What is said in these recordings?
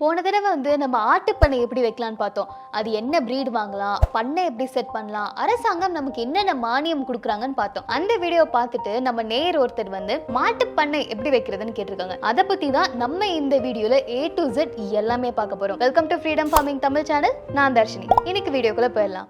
போன தடவை வந்து நம்ம ஆட்டுப்பண்ணை எப்படி வைக்கலாம்னு பார்த்தோம். அது என்ன ப்ரீட் வாங்கலாம் பண்ணை எப்படி செட் பண்ணலாம் அரசாங்கம் நமக்கு என்னென்ன மானியம் கொடுக்குறாங்கன்னு பார்த்தோம். அந்த வீடியோ பார்த்துட்டு நம்ம நேர் ஒருத்தர் வந்து மாட்டுப்பண்ணை எப்படி வைக்கிறதுன்னு கேட்டிருக்காங்க. அதை பத்தி தான் நம்ம இந்த வீடியோல ஏ டு Z எல்லாமே பார்க்க போறோம். Welcome to freedom farming Tamil channel நான் தர்ஷினி. இன்னைக்கு வீடியோக்குள்ள போயிடலாம்.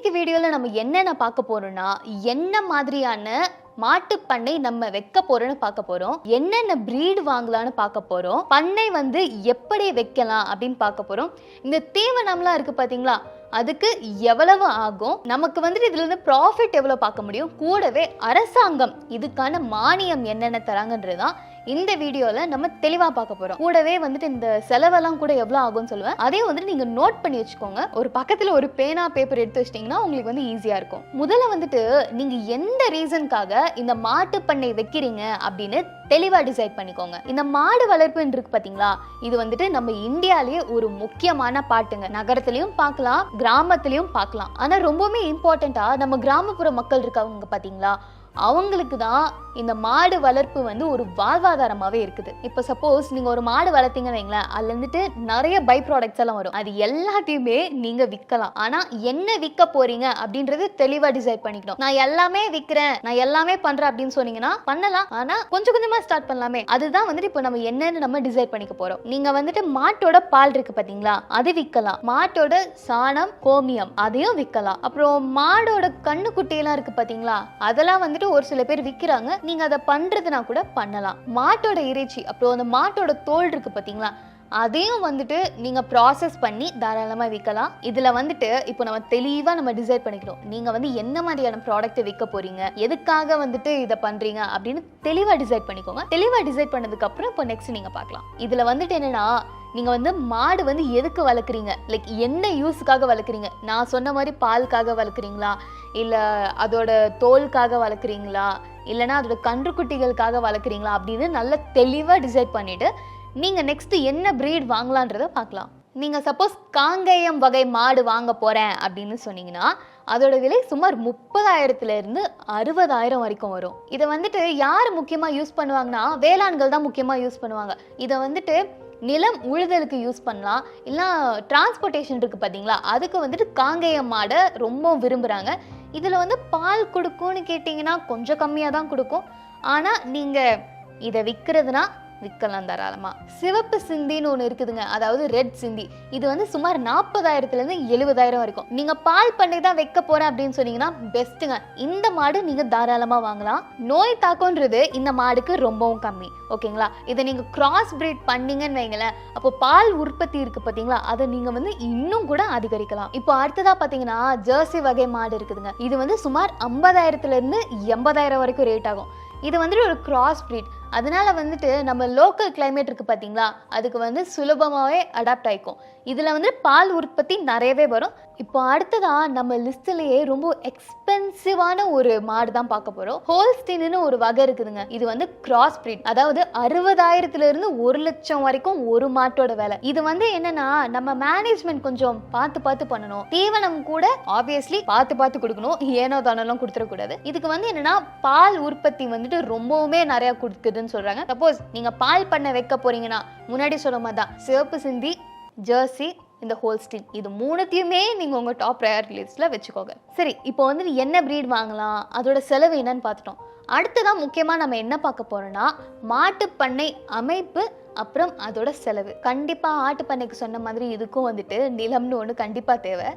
இன்னைக்கு வீடியோல நம்ம என்னென்ன பார்க்க போறோம்னா என்ன மாதிரியான மாட்டுப் பண்ணை நம்ம வைக்க போறோம்னு பார்க்க போறோம். என்னென்ன ப்ரீடு வாங்கலாம்னு பார்க்க போறோம். பண்ணை வந்து எப்படி வைக்கலாம் அப்படின்னு பார்க்க போறோம். இந்த தீவனம்லாம் இருக்கு பாத்தீங்களா? அதுக்கு எவ்வளவு ஆகும்? நமக்கு வந்துட்டு இதுல இருந்து ப்ராஃபிட் எவ்வளவு பார்க்க முடியும்? கூடவே அரசாங்கம் இதுக்கான மானியம் என்னென்ன தராங்கன்றதுதான் இந்த வீடியோல நம்ம தெளிவா பார்க்க போறோம். கூடவே வந்துட்டு இந்த செலவெல்லாம் கூட எவ்வளவு ஆகும்னு சொல்லுவேன். அதே வந்துட்டு நீங்க நோட் பண்ணி வச்சுக்கோங்க. ஒரு பக்கத்துல ஒரு பேனா பேப்பர் எடுத்து வச்சிட்டீங்கன்னா உங்களுக்கு வந்து ஈஸியா இருக்கும். முதல்ல வந்துட்டு நீங்க எந்த ரீசனுக்காக இந்த மாட்டு பண்ணை வைக்கிறீங்க அப்படின்னு தெளிவா டிசைட் பண்ணிக்கோங்க. இந்த மாடு வளர்ப்புன்னு இருக்கு பாத்தீங்களா? இது வந்துட்டு நம்ம இந்தியாலேயே ஒரு முக்கியமான பாட்டுங்க. நகரத்திலயும் பார்க்கலாம் கிராமத்திலயும் பார்க்கலாம். ஆனா ரொம்பவுமே இம்பார்ட்டண்டா நம்ம கிராமப்புற மக்கள் இருக்கவங்க பாத்தீங்களா? அவங்களுக்கு தான் இந்த மாடு வளர்ப்பு வந்து ஒரு வாழ்வாதாரமாகவே இருக்குது. இப்போ சப்போஸ் நீங்கள் ஒரு மாடு வளர்த்தீங்கன்னு வைங்களேன் அதில் இருந்துட்டு நிறைய பை ப்ராடக்ட்ஸ் எல்லாம் வரும். அது எல்லாத்தையுமே நீங்கள் விற்கலாம். ஆனால் என்ன விற்க போறீங்க அப்படின்றது தெளிவாக டிசைட் பண்ணிக்கணும். நான் எல்லாமே விற்கிறேன் நான் எல்லாமே பண்ணுறேன் அப்படின்னு சொன்னீங்கன்னா பண்ணலாம். ஆனால் கொஞ்சம் கொஞ்சமாக ஸ்டார்ட் பண்ணலாமே. அதுதான் வந்துட்டு இப்போ நம்ம என்னன்னு நம்ம டிசைட் பண்ணிக்க போகிறோம் நீங்கள் வந்துட்டு மாட்டோட பால் இருக்கு பார்த்தீங்களா அது விற்கலாம். மாட்டோட சாணம் கோமியம் அதையும் விற்கலாம். அப்புறம் மாடோட கண்ணு குட்டியெல்லாம் இருக்கு பார்த்தீங்களா அதெல்லாம் வந்துட்டு ஒரு சில பேர் விற்கிறாங்க நீங்க அதை பண்றதுனா கூட பண்ணலாம். மாட்டோட இறைச்சி அப்புறம் அந்த மாட்டோட தோல் இருக்கு பார்த்தீங்களா அதையும் வந்துட்டு நீங்கள் ப்ராசஸ் பண்ணி தாராளமாக விற்கலாம் இதில் வந்துட்டு இப்போ நம்ம தெளிவாக நம்ம டிசைட் பண்ணிக்கிறோம். நீங்கள் வந்து என்ன மாதிரியான ப்ராடக்ட்டை விற்க போகிறீங்க எதுக்காக வந்துட்டு இதை பண்ணுறீங்க அப்படின்னு தெளிவாக டிசைட் பண்ணிக்கோங்க. தெளிவாக டிசைட் பண்ணதுக்கப்புறம் இப்போ நெக்ஸ்ட் நீங்கள் பார்க்கலாம். இதில் வந்துட்டு என்னென்னா நீங்கள் வந்து மாடு வந்து எதுக்கு வளர்க்குறீங்க? லைக் என்ன யூஸுக்காக வளர்க்குறீங்க? நான் சொன்ன மாதிரி பாலுக்காக வளர்க்குறீங்களா? இல்லை அதோட தோலுக்காக வளர்க்குறீங்களா? இல்லைன்னா அதோட கன்றுக்குட்டிகளுக்காக வளர்க்குறீங்களா? அப்படின்னு நல்லா தெளிவாக டிசைட் பண்ணிவிட்டு நீங்கள் நெக்ஸ்ட்டு என்ன ப்ரீட் வாங்கலான்றதை பார்க்கலாம். நீங்கள் சப்போஸ் காங்கேயம் வகை மாடு வாங்க போகிறேன் அப்படின்னு சொன்னீங்கன்னா அதோட விலை சுமார் முப்பதாயிரத்துலேருந்து அறுபதாயிரம் வரைக்கும் வரும். இதை வந்துட்டு யார் முக்கியமாக யூஸ் பண்ணுவாங்கன்னா வேளாண்கள் தான் முக்கியமாக யூஸ் பண்ணுவாங்க. இதை வந்துட்டு நிலம் உழுதலுக்கு யூஸ் பண்ணலாம். இல்லை டிரான்ஸ்போர்ட்டேஷன் இருக்குது பார்த்தீங்களா அதுக்கு வந்துட்டு காங்கேயம் மாடை ரொம்ப விரும்புகிறாங்க இதில் வந்து பால் கொடுக்கும்னு கேட்டிங்கன்னா கொஞ்சம் கம்மியாக தான் கொடுக்கும். ஆனால் நீங்கள் இதை விற்கிறதுனா விற்கலாம் தாராளமாக சிவப்பு சிந்தின்னு ஒன்று இருக்குதுங்க. அதாவது ரெட் சிந்தி. இது வந்து சுமார் நாற்பதாயிரத்துலேருந்து எழுபதாயிரம் வரைக்கும். நீங்கள் பால் பண்ணை தான் வைக்க போகிறேன் அப்படின்னு சொன்னீங்கன்னா பெஸ்ட்டுங்க இந்த மாடு நீங்கள் தாராளமாக வாங்கலாம். நோய் தாக்கம்ன்றது இந்த மாடுக்கு ரொம்பவும் கம்மி. ஓகேங்களா? இதை நீங்கள் கிராஸ் பிரீட் பண்ணீங்கன்னு வைங்களேன். அப்போ பால் உற்பத்தி இருக்குது பார்த்தீங்களா அதை நீங்கள் வந்து இன்னும் கூட அதிகரிக்கலாம். இப்போ அடுத்ததாக பார்த்தீங்கன்னா ஜெர்சி வகை மாடு இருக்குதுங்க. இது வந்து சுமார் ஐம்பதாயிரத்துலேருந்து எண்பதாயிரம் வரைக்கும் ரேட் ஆகும். இது வந்துட்டு ஒரு கிராஸ் பிரீட் அதனால் வந்துட்டு நம்ம லோக்கல் கிளைமேட் இருக்குது பார்த்தீங்களா அதுக்கு வந்து சுலபமாகவே அடாப்ட் ஆகிக்கும் இதில் வந்து பால் உற்பத்தி நிறையவே வரும். இப்போ அடுத்ததான் நம்ம லிஸ்ட்லேயே ரொம்ப எக்ஸ்பென்சிவான ஒரு மாடு தான் பார்க்க போகிறோம் ஹோல்ஸ்டீன்னு ஒரு வகை இருக்குதுங்க. இது வந்து கிராஸ் பிரீட் அதாவது அறுபதாயிரத்துல இருந்து ஒரு லட்சம் வரைக்கும் ஒரு மாட்டோட விலை. இது வந்து என்னன்னா நம்ம மேனேஜ்மெண்ட் கொஞ்சம் பார்த்து பார்த்து பண்ணணும். தீவனம் கூட ஆப்வியஸ்லி பார்த்து பார்த்து கொடுக்கணும். ஏனோ தானெல்லாம் கொடுத்துடக்கூடாது. இதுக்கு வந்து என்னன்னா பால் உற்பத்தி வந்துட்டு ரொம்பவுமே நிறைய கொடுக்குதுன்னு சொல்றாங்க. சப்போஸ் நீங்க பால் பண்ண வைக்க போறீங்கன்னா முன்னாடி சொல்ல மாதிரி தான் சிவப்பு சிந்தி ஜெர்சி இந்த ஹோல்ஸ்டின் இது மூணுத்தையுமே நீங்கள் உங்கள் டாப் ப்ரையாரிட்டி லிஸ்ட்டில் வச்சுக்கோங்க. சரி இப்போ வந்து என்ன ப்ரீட் வாங்கலாம்? அதோட செலவு என்னன்னு பார்த்துட்டோம். அடுத்ததான் முக்கியமாக நம்ம என்ன பார்க்க போகிறோன்னா மாட்டுப்பண்ணை அமைப்பு அப்புறம் அதோட செலவு. கண்டிப்பாக ஆட்டுப்பண்ணைக்கு சொன்ன மாதிரி இதுக்கும் வந்துட்டு நிலம்னு ஒன்று கண்டிப்பாக தேவை.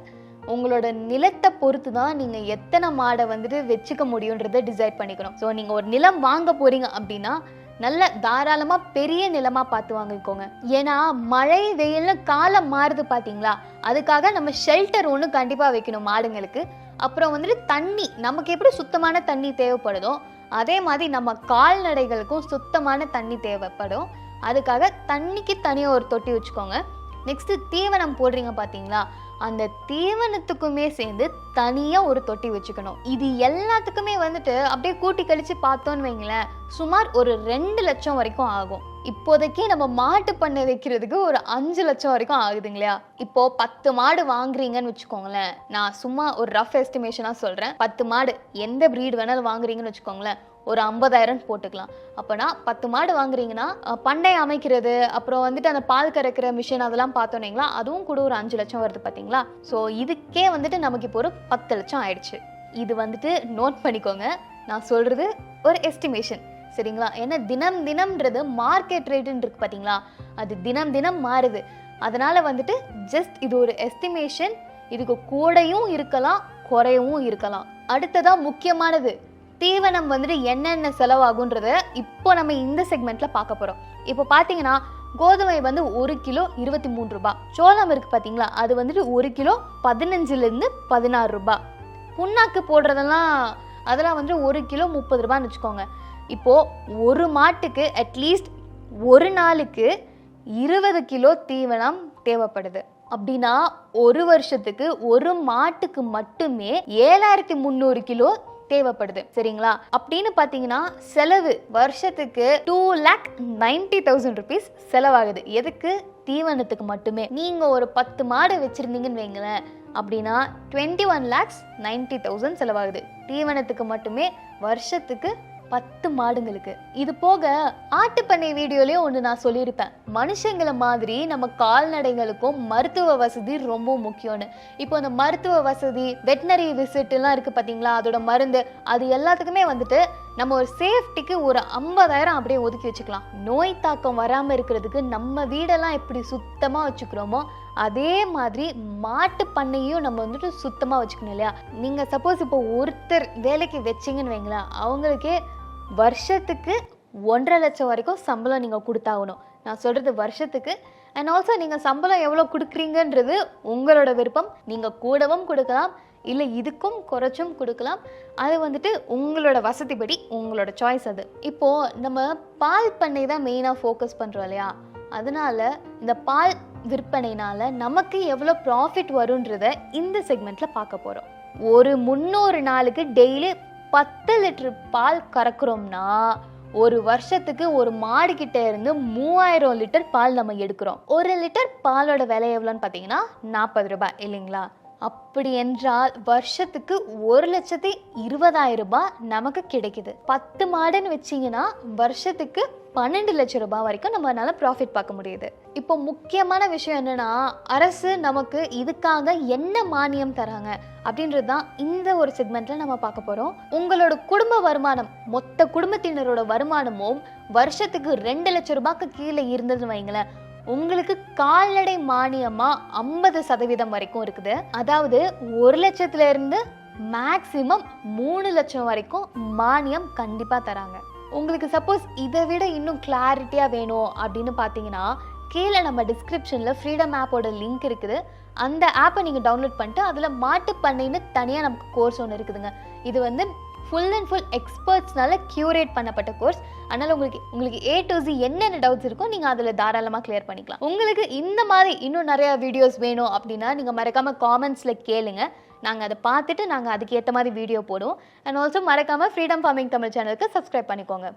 உங்களோட நிலத்தை பொறுத்து தான் நீங்கள் எத்தனை மாடை வந்துட்டு வச்சுக்க முடியுன்றதை டிசைட் பண்ணிக்கணும். ஸோ நீங்கள் ஒரு நிலம் வாங்க போகிறீங்க அப்படின்னா நல்ல தாராளமாக பெரிய நிலமாக பார்த்து வாங்கிக்கோங்க ஏன்னா மழை வெயில்னு காலம் மாறுது பார்த்தீங்களா அதுக்காக நம்ம ஷெல்டர் ஒன்று கண்டிப்பாக வைக்கணும் மாடுங்களுக்கு. அப்புறம் வந்துட்டு தண்ணி நமக்கு எப்படி சுத்தமான தண்ணி தேவைப்படுதோ அதே மாதிரி நம்ம கால்நடைகளுக்கும் சுத்தமான தண்ணி தேவைப்படும். அதுக்காக தண்ணிக்கு தனியாக ஒரு தொட்டி வச்சுக்கோங்க. நெக்ஸ்ட்டு தீவனம் போடுறீங்க பார்த்தீங்களா அந்த தீவனத்துக்குமே சேர்ந்து தனியாக ஒரு தொட்டி வச்சுக்கணும். இது எல்லாத்துக்குமே வந்துட்டு அப்படியே கூட்டி கழித்து பார்த்தோன்னு வைங்களேன் சுமார் ஒரு ரெண்டு லட்சம் வரைக்கும் ஆகும். இப்போதைக்கு நம்ம மாட்டு பண்ணை வைக்கிறதுக்கு ஒரு அஞ்சு லட்சம் வரைக்கும் ஆகுதுங்களா. இப்போ பத்து மாடு வாங்குறீங்கன்னு வச்சுக்கோங்களேன். நான் சும்மா ஒரு ரஃப் எஸ்டிமேஷனாக சொல்கிறேன் பத்து மாடு எந்த ப்ரீட் வேணாலும் வாங்குறீங்கன்னு வச்சுக்கோங்களேன். ஒரு ஐம்பதாயிரம் போட்டுக்கலாம். அப்போனா பத்து மாடு வாங்குறீங்கன்னா அஹ், பண்ணை அமைக்கிறது அப்புறம் வந்துட்டு அந்த பால் கறக்கிற மிஷின் அதெல்லாம் பார்த்தோன்னீங்களா அதுவும் கூட ஒரு அஞ்சு லட்சம் வருது பார்த்தீங்களா? ஸோ இதுக்கே வந்துட்டு நமக்கு இப்போ ஒரு பத்து லட்சம் ஆயிடுச்சு. இது வந்துட்டு நோட் பண்ணிக்கோங்க. நான் சொல்கிறது ஒரு எஸ்டிமேஷன் சரிங்களா? ஏன்னா தினம் தினம்ன்றது மார்க்கெட் ரேட்டுன்னு இருக்கு பார்த்தீங்களா? அது தினம் தினம் மாறுது. அதனால வந்துட்டு ஜஸ்ட் இது ஒரு எஸ்டிமேஷன் இதுக்கு கூடையும் இருக்கலாம் குறையவும் இருக்கலாம். அடுத்ததாக முக்கியமானது தீவனம் வந்துட்டு என்னென்ன செலவாகுன்றத இப்போ நம்ம இந்த செக்மெண்ட்டில் பார்க்க போகிறோம் இப்போ பார்த்தீங்கன்னா கோதுமை வந்து ஒரு கிலோ இருபத்தி மூணு ரூபாய். சோளம் இருக்கு பார்த்தீங்களா? அது வந்துட்டு ஒரு கிலோ பதினஞ்சுலேருந்து பதினாறு ரூபாய். புண்ணாக்கு போடுறதெல்லாம் அதெல்லாம் வந்து ஒரு கிலோ முப்பது ரூபான்னு வச்சுக்கோங்க. இப்போது ஒரு மாட்டுக்கு அட்லீஸ்ட் ஒரு நாளுக்கு இருபது கிலோ தீவனம் தேவைப்படுது. அப்படின்னா ஒரு வருஷத்துக்கு ஒரு மாட்டுக்கு மட்டுமே ஏழாயிரத்தி முந்நூறு கிலோ தேவைப்படுது. சரிங்களா? அப்படின்னு பார்த்தீங்கன்னா செலவு வருஷத்துக்கு two lakh ninety thousand rupees செலவாகுது. எதுக்கு? தீவனத்துக்கு மட்டுமே. நீங்கள் ஒரு பத்து மாடு வச்சுருந்தீங்கன்னு வைங்களேன். அப்படின்னா twenty one lakhs ninety thousand செலவாகுது. தீவனத்துக்கு மட்டுமே வருஷத்துக்கு பத்து மாடுங்களுக்கு. இது போக ஆட்டுப்பண்ணை வீடியோலயும் ஒன்று நான் சொல்லியிருப்பேன். மனுஷங்களை மாதிரி நம்ம கால்நடைகளுக்கும் மருத்துவ வசதி ரொம்ப முக்கியம்னு. இப்போ அந்த மருத்துவ வசதி வெட்டினரி விசிட்லாம் இருக்குது பார்த்தீங்களா அதோட மருந்து அது எல்லாத்துக்குமே வந்துட்டு நம்ம ஒரு சேஃப்டிக்கு ஒரு ஐம்பதாயிரம் அப்படியே ஒதுக்கி வச்சுக்கலாம். நோய் தாக்கம் வராமல் இருக்கிறதுக்கு நம்ம வீடெல்லாம் எப்படி சுத்தமாக வச்சுக்கிறோமோ அதே மாதிரி மாட்டு பண்ணையும் நம்ம வந்துட்டு சுத்தமாக வச்சுக்கணும் இல்லையா? நீங்கள் சப்போஸ் இப்போ ஒருத்தர் வேலைக்கு வச்சிங்கன்னு வைங்களேன் அவங்களுக்கே வருஷத்துக்கு ஒன்றரை லட்சம் வரைக்கும் சம்பளம் நீங்கள் கொடுத்தாகணும். நான் சொல்கிறது வருஷத்துக்கு. அண்ட் ஆல்சோ நீங்கள் சம்பளம் எவ்வளோ கொடுக்குறீங்கன்றது உங்களோட விருப்பம். நீங்கள் கூடவும் கொடுக்கலாம் இல்லை இதுக்கும் குறைச்சும் கொடுக்கலாம். அது வந்துட்டு உங்களோட வசதிப்படி உங்களோட சாய்ஸ் அது. இப்போது நம்ம பால் பண்ணை தான் மெயினாக ஃபோக்கஸ் பண்ணுறோம் இல்லையா? அதனால இந்த பால் விற்பனைனால நமக்கு எவ்வளோ ப்ராஃபிட் வரும்ன்றத இந்த செக்மெண்ட்டில் பார்க்க போகிறோம் ஒரு முந்நூறு நாளுக்கு டெய்லி பத்து லிட்டர் பால் கறக்குறோம்னா ஒரு வருஷத்துக்கு ஒரு மாடு கிட்ட இருந்து மூவாயிரம் லிட்டர் பால் நம்ம எடுக்கிறோம். ஒரு லிட்டர் பாலோட விலை எவ்வளோன்னு பார்த்தீங்கன்னா நாற்பது ரூபாய் இல்லைங்களா? அப்படி என்றால் வருஷத்துக்கு ஒரு லட்சத்தி இருபதாயிரம் ரூபாய் நமக்கு கிடைக்குது. பத்து மாடுன்னு வச்சீங்கன்னா வருஷத்துக்கு பன்னெண்டு லட்சம் ரூபாய் வரைக்கும் நம்மளால ப்ராஃபிட் பார்க்க முடியுது. இப்போ முக்கியமான விஷயம் என்னன்னா அரசு நமக்கு இதுக்காக என்ன மானியம் தராங்க அப்படின்றது தான் இந்த ஒரு செக்மெண்ட்ல நம்ம பார்க்க போறோம். உங்களோட குடும்ப வருமானம் மொத்த குடும்பத்தினரோட வருமானமும் வருஷத்துக்கு ரெண்டு லட்சம் ரூபாய்க்கு கீழே இருந்ததுன்னு வைங்களேன். உங்களுக்கு கால்நடை மானியமா ஐம்பது சதவீதம் வரைக்கும் இருக்குது. அதாவது ஒரு லட்சத்துல இருந்து மேக்சிமம் மூணு லட்சம் வரைக்கும் மானியம் கண்டிப்பா தராங்க. உங்களுக்கு சப்போஸ் இதை விட இன்னும் கிளாரிட்டியாக வேணும் அப்படின்னு பார்த்தீங்கன்னா கீழே நம்ம டிஸ்கிரிப்ஷனில் ஃப்ரீடம் ஆப்போட லிங்க் இருக்குது. அந்த ஆப்பை நீங்கள் டவுன்லோட் பண்ணிட்டு அதில் மாட்டு பண்ணைன்னு தனியாக நமக்கு கோர்ஸ் ஒன்று இருக்குதுங்க. இது வந்து ஃபுல் அண்ட் ஃபுல் எக்ஸ்பர்ட்ஸ்னால கியூரேட் பண்ணப்பட்ட கோர்ஸ் அதனால் உங்களுக்கு உங்களுக்கு ஏ டு ஜி என்னென்ன டவுட்ஸ் இருக்கோ நீங்கள் அதில் தாராளமாக கிளியர் பண்ணிக்கலாம். உங்களுக்கு இந்த மாதிரி இன்னும் நிறையா வீடியோஸ் வேணும் அப்படின்னா நீங்கள் மறக்காமல் காமெண்ட்ஸில் கேளுங்க. நாங்கள் அதை பார்த்துட்டு நாங்கள் அதுக்கு ஏற்ற மாதிரி வீடியோ போடுவோம். அண்ட் ஆல்சோ மறக்காமல் ஃப்ரீடம் ஃபார்மிங் தமிழ் சேனலுக்கு சப்ஸ்கிரைப் பண்ணிக்கோங்க.